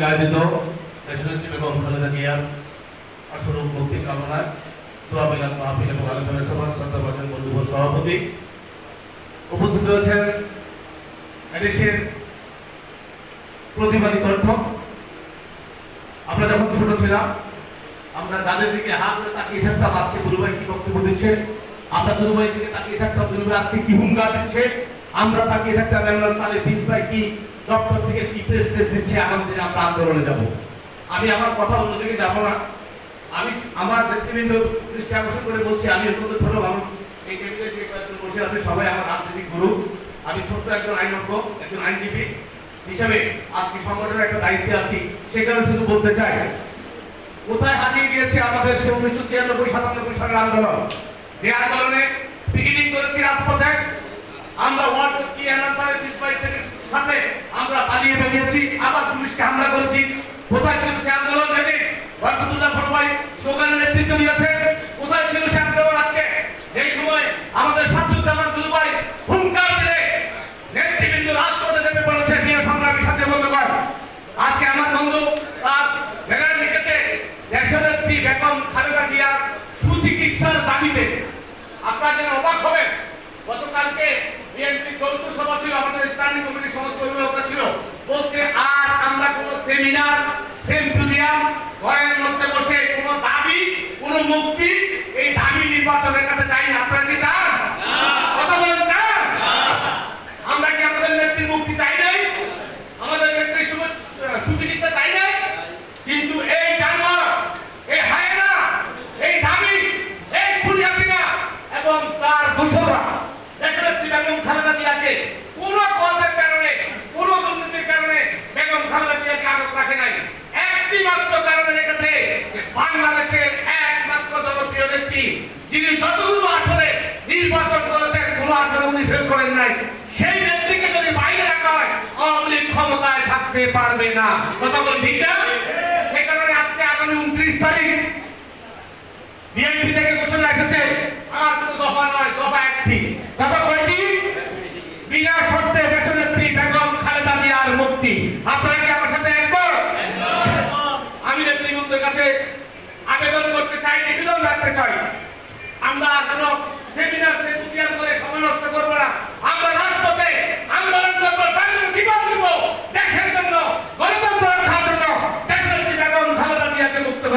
কর্তৃক আয়োজিত দেশনেত্রী বেগম খালেদা জিয়ার আসরূপ মুক্তি কামনায় দোয়া মিলাদ মাহফিল এবং আলোচনা সভা শ্রদ্ধাভাজন বন্ধুব সভাপতি উপস্থিত রয়েছেন এদেশের প্রতিবাদী কণ্ঠ। আমরা যখন ছোট ছিলাম, আমরা যাদের দিকে হাত তাকিয়ে থাকতাম, আজকে দুলুভাই কি বক্তব্য দিচ্ছে? আমরা দুলুভাইয়ের দিকে তাকিয়ে থাকতাম দুলুভাই আজকে কি হুঙ্কার দিচ্ছে? আমরা তাকিয়ে থাকতাম সালে তিন ভাই কি দপ্তর থেকে কি প্রেস টেস দিচ্ছে, আগামী দিনে আমরা আন্দোলনে যাব। আমি আমার কথা অন্য অন্যদিকে যাব না। আমি আমার ব্যক্তিবৃন্দ দৃষ্টি আকর্ষণ করে বলছি, আমি অত্যন্ত ছোট মানুষ। এই টেবিলে যে কয়েকজন বসে আছে, সবাই আমার রাজনৈতিক গুরু। আমি ছোট্ট একজন আইনজ্ঞ, একজন আইনজীবী হিসেবে আজকে সংগঠনের একটা দায়িত্বে আছি। সেখানে শুধু বলতে চাই, কোথায় হারিয়ে গিয়েছে আমাদের সে উনিশশো ছিয়ানব্বই, সাতানব্বই সালের আন্দোলন? যে আন্দোলনে পিকেটিং করেছি রাজপথে, আমরা ওয়ার্ড কি অ্যানাউন্সারের থেকে সাথে আমরা পালিয়ে বেরিয়েছি, আবার পুলিশকে হামলা করেছি। কোথায় ছিল সে আন্দোলন? যেদিন বরকতুল্লাহ ফরমাই স্লোগানের নেতৃত্ব নিয়েছে কোথায় ছিল সে আন্দোলন আজকে? যেই সময় আমাদের হুঙ্কার দিলে নেতৃবৃন্দ রাজপথে নেমে পড়েছে। প্রিয় সংগ্রামী সাথে বন্ধুগণ, আজকে আমার বন্ধু তার ব্যানার লিখেছে দেশনেত্রী বেগম খালেদা সুচিকিৎসার দাবিতে আপনারা যেন অবাক হবেন। গতকালকে বিএনপি চৌদ্দ সভা ছিল, আমাদের স্থানীয় কমিটির সমস্ত অভিভাবকরা ছিল বলছে আর আমরা কোনো সেমিনার সেম্পোজিয়াম ঘরের মধ্যে বসে কোনো দাবি কোনো মুক্তি এই দাবি নির্বাচনের কাছে চাই না, আপনারা কি চান? কথা আমাদের নেত্রী মুক্তি চাই নাই? আমাদের নেত্রী সুচিকিৎসা চাই নাই? কিন্তু এই জানোয়ার এই হায়না, এই দাবি এবং তার দোষরা দেশের বেগম খালেদা কোন পদের কারণে কোন দুর্নীতির কারণে বেগম খালেদা জিয়াকে আটক রাখে নাই একটি মাত্র কারণে রেখেছে যে বাংলাদেশের একমাত্র জনপ্রিয় ব্যক্তি যিনি যতগুলো আসলে নির্বাচন করেছেন কোন আসলে উনি ফেল করেন নাই। সেই ব্যক্তিকে যদি বাইরে রাখা হয়, আওয়ামী লীগ ক্ষমতায় থাকতে পারবে না। কথা বল ঠিক না? সেই কারণে আজকে আগামী উনত্রিশ তারিখ বিএনপি থেকে ঘোষণা এসেছে, আর কোনো দফা নয়, দফা একটি। দফা কয়টি? বিনা শর্তে বেগম খালেদা জিয়ার মুক্তি। আপনারা কি আমার সাথে একমত? আমি নেতৃবৃন্দের কাছে আবেদন করতে চাই, নিবেদন রাখতে চাই। আমরা কোনো সেমিনার করে সময় করব না আমরা রাজপথে আন্দোলন করব বাংলার জীবন দিব দেশের জন্য গণতন্ত্র রক্ষার জন্য দেশের বেগম খালেদা জিয়াকে মুক্ত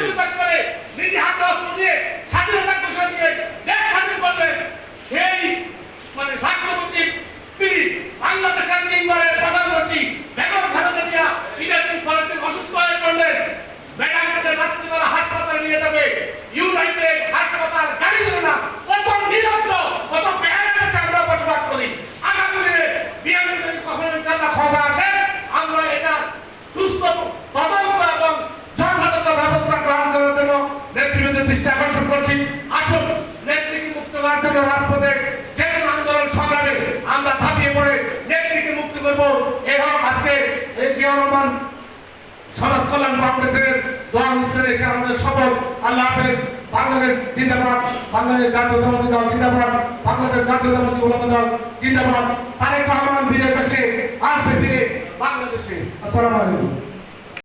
London. মুক্ত জন্য রাজপথে যে আন্দোলন সংগ্রামে আমরা ঝাঁপিয়ে পড়ে নেত্রীকে মুক্তি করব। হোক আজকে এই জিয়া রহমান সমাজ কল্যাণ ফাউন্ডেশনের দোয়া অনুষ্ঠানে এসে আমাদের শপথ আল্লাহ হাফেজ, বাংলাদেশ জিন্দাবাদ, বাংলাদেশ জাতীয়তাবাদী দল জিন্দাবাদ, বাংলাদেশ জাতীয়তাবাদী ওলামা দল জিন্দাবাদ। তারেক রহমান এসে আসবে ফিরে বাংলাদেশে। আসসালামু আলাইকুম।